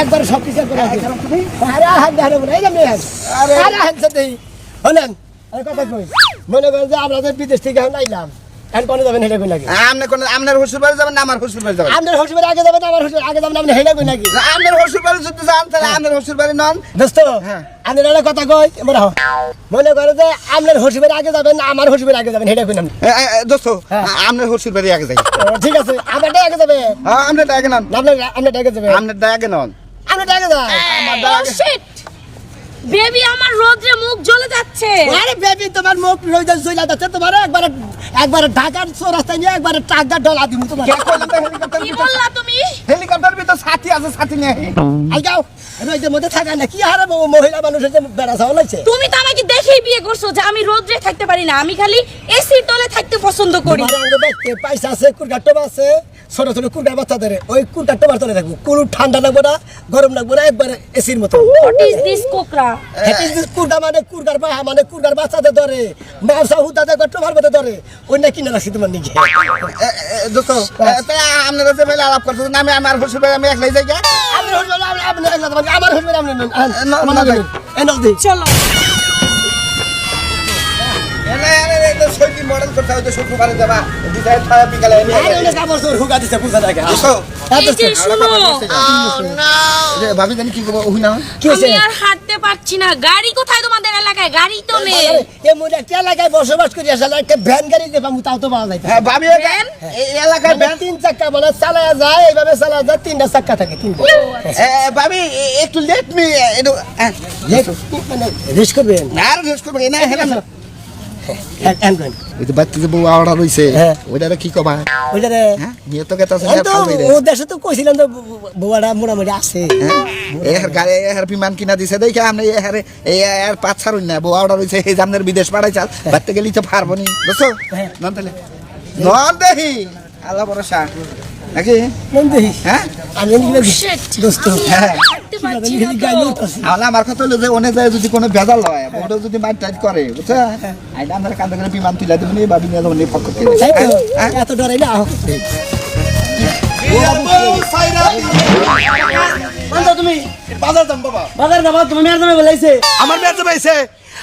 একবার সব কিছু করে আরে হাত ধারে বলে এই যে মেয়ে। আরে। আরে হাত সাথে হলেন আরে কথা কই? মনে করেন যে আমরা যে বিদেশ থেকে এখন আইলাম এখন কোনে যাবেন হেলে কই নাকি? আপনি কোন আপনার শ্বশুর বাড়ি যাবেন না আমার শ্বশুর বাড়ি যাবেন? আগে যাবেন আমার শ্বশুর আগে যাবেন আপনি হেলে কই নাকি? বাড়ি যদি যান তাহলে বাড়ি নন। দোস্ত হ্যাঁ। একটা কথা কই মনে মনে করে যে শ্বশুর আগে যাবেন না আমার শ্বশুর আগে যাবেন হেলে কই নাম দোস্ত হ্যাঁ। আপনার শ্বশুর বাড়ি আগে যাই। ঠিক আছে। আপনারটা আগে যাবে? হ্যাঁ আপনার আগে নন। না আপনার আপনারটা আগে যাবে? আপনার আগে নন। আপনারটা আগে যায় বেবি আমার রোদ্রে মুখ জ্বলে যাচ্ছে। আরে বেবি তোমার মুখ জইলা যাচ্ছে তোমার একবার একবার ঢাকার রাস্তায় নিয়ে একবার টাকা ডলা দিমু তোমার। কে বললা তুমি? হেলিকপ্টার ভিতর সাথী আছে সাথী নিয়ে আই যাও। মধ্যে থাকা না কি হারে মহিলা মানুষের যে বেড়া চাওয়া লাগছে? তুমি তো আমাকে দেখেই বিয়ে করছ যে আমি রোদ্রে থাকতে পারি না। আমি খালি এসির তলে থাকতে পছন্দ করি। পয়সা আছে কুরকার টোবা আছে। ছোট ছোট কুরকার বাচ্চা ধরে ওই কুরকার টোবার তলে থাকব। কোনো ঠান্ডা লাগবো না গরম লাগবো না একবার এসির মতো। হোয়াট ইজ দিস কোকরা কুরকা মানে কুরকার বাহা মানে কুরকার বাচ্চাদের ধরে। মাংসা হুদাতে টোবার মধ্যে ধরে। ওই না কিনে রাখছি তোমার এ, দোস্ত আপনারা যে বেলা আলাপ করতেছেন আমি আমার বাড়ি আমি একলাই যাই আমার না, না, না। এনক দিই চলো এনে, এনে, এনে, তো সৈকি মডেল করতে হয় তো শ্বশুর বাড়ি যাবা ডিজাইন ছাড়া বিকালে এনে আরে কাপড় চোর হুকা দিছে বুঝা দেখে দোস্ত, এই যে শুনো এ, ভাবি জানি কি করব না কি হয়েছে? আর হাঁটতে পারছি না। গাড়ি কোথায় তোমাদের এলাকায়? গাড়ি তো নেই। এমন একটা এলাকায় বসবাস করি? আসলে একটা ভ্যান গাড়ি দিয়ে পাবো তাও তো পাওয়া যায় হ্যাঁ ভাবি ভ্যান? এই এলাকায় মানে তিন চাক্কা মানে চালায়া যায় এইভাবে চালায়া যায় তিনটা চাক্কা থাকে তিনটা। ভাবি একটু লেট মি হ্যাঁ, মানে রিস্ক করবেন? আর রেস্ট করবে না হ্যাঁ বিমান কিনা দিছে দেখে আপনি এর এই এর পাঁচ ছাড়ুন না বউ আওড়া রইছে এই জামনের বিদেশ পাঠাই চাল। বাড়তে গেলি তো পারব নি বুঝছ হ্যাঁ। নন নাকি? হ্যাঁ আমি দোস্ত হ্যাঁ। আমার কথা হলো যে ওনে যায় যদি কোনো ভেজাল হয় বউটা যদি মার টাইট করে বুঝছ? আইনা আমরা কান্দে করে বিমান তুলে দেবো নি ভাবি নিয়ে পক্ষ থেকে। তো। হ্যাঁ? এত ডরাইলে আহ তুমি? বাজার দাম বাবা। বাজার যাবা? তুমি মেয়ের দামে বলাইছে। আমার মেয়ে তো পাইছে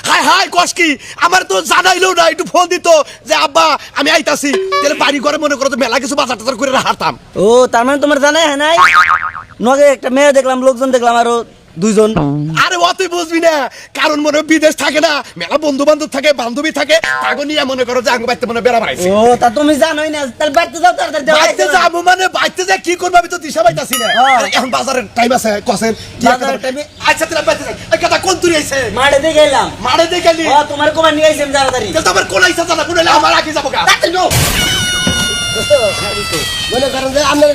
হাই হাই কস কি? আমার তো জানাইলো না একটু ফোন দিত যে আব্বা আমি আইতাছি। তাহলে বাড়ি ঘরে মনে করো তো মেলা কিছু বাজার টাজার করে হারতাম। ও তার মানে তোমার জানাই হ্যাঁ নাই? নগে একটা মেয়ে দেখলাম লোকজন দেখলাম আরও দুইজন। আরে অতই বুঝবি না কারণ মনে বিদেশ থাকে না মেলা বন্ধু বান্ধব থাকে বান্ধবী থাকে তাকে নিয়ে মনে করো যে আঙ্গ বাইতে মনে বেড়া বাড়াইছে। ও তা তুমি জানোই না তাহলে বাড়তে যাও তাড়াতাড়ি। বাইতে যাব মানে বাইতে যা কি করব আমি তো দিশা পাইতাছি না। হ্যাঁ। এখন বাজারের টাইম আছে কসের কি বাজারের এ- আচ্ছা তাহলে বাইতে যাই। এই কথা কোন তুই আইছে মাঠে দিয়ে গেলাম মারে দেখালি ও তোমার কমান নিয়ে আইছি আমি তাড়াতাড়ি। তাহলে তো আমার কোন আইসা জানা কোন আমার আগে যাব গা। মনে করেন যে আপনার